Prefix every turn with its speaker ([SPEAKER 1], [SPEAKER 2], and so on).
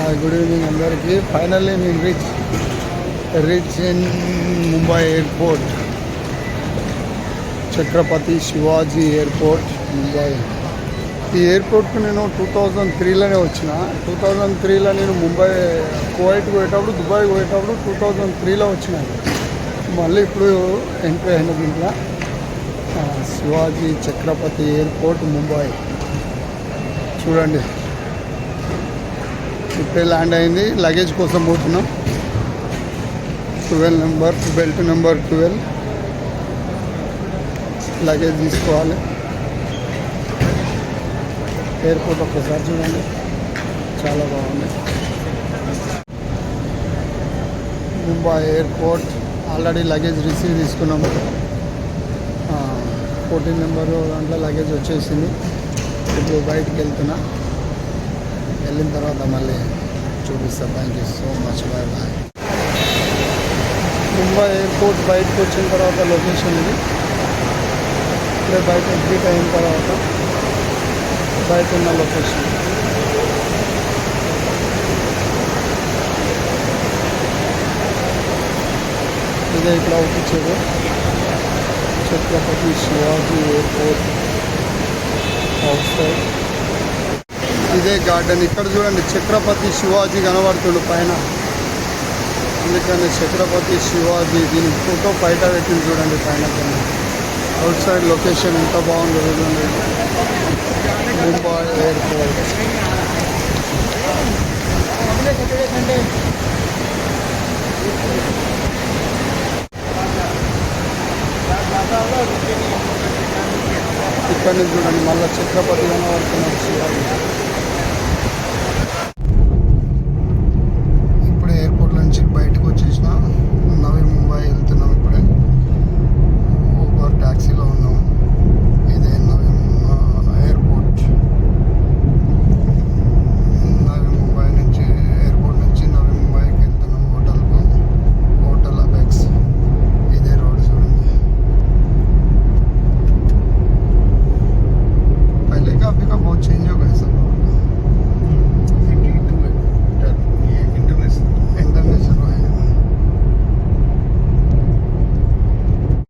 [SPEAKER 1] Good evening అందరికీ. Finally నేను reach reach in Mumbai airport Chhatrapati Shivaji airport Mumbai ఈ ఎయిర్పోర్ట్కి నేను టూ థౌజండ్ త్రీలోనే వచ్చిన. టూ థౌజండ్ త్రీలో నేను ముంబై కువైట్ పోయేటప్పుడు దుబాయ్ పోయేటప్పుడు టూ థౌజండ్ త్రీలో వచ్చిన. మళ్ళీ ఇప్పుడు ఎంట్రీ అయిన దీంట్లో శివాజీ ఛత్రపతి ఎయిర్పోర్ట్ ముంబై చూడండి. ల్యాండ్ అయింది? లగేజ్ కోసం పోతున్నాం. Twelve number belt number twelve. Luggage తీసుకోవాలి. ఎయిర్పోర్ట్ ఒక్కసారి చూడండి. చాలా బాగుంది. Mumbai airport. Already luggage receive తీసుకున్నాము ఫోర్టీన్ నెంబర్ దాంట్లో లగేజ్ వచ్చేసింది. ఇప్పుడు బయటికి వెళ్తున్నా. వెళ్ళిన తర్వాత మళ్ళీ చూపిస్తాను thank you so much bye bye Mumbai airport బయటకు వచ్చిన తర్వాత లొకేషన్ ఇది ఇప్పుడే బయట ఎగ్జిట్ అయిన తర్వాత బయట ఉన్న లొకేషన్ ఇదే ఇట్లా అవుపించేది Chhatrapati Shivaji airport outside ఇదే గార్డెన్. ఇక్కడ చూడండి ఛత్రపతి శివాజీ కనబడుతుండు పైన. అందుకని ఛత్రపతి శివాజీ దీని ఫోటో బయట పెట్టింది చూడండి పైన అవుట్ సైడ్ లొకేషన్ ఎంత బాగుందో చూడండి. ముంబై ఎయిర్పోర్ట్. ఇక్కడ నుంచి చూడండి మళ్ళీ ఛత్రపతి కనబడుతున్నారు శివాజీ.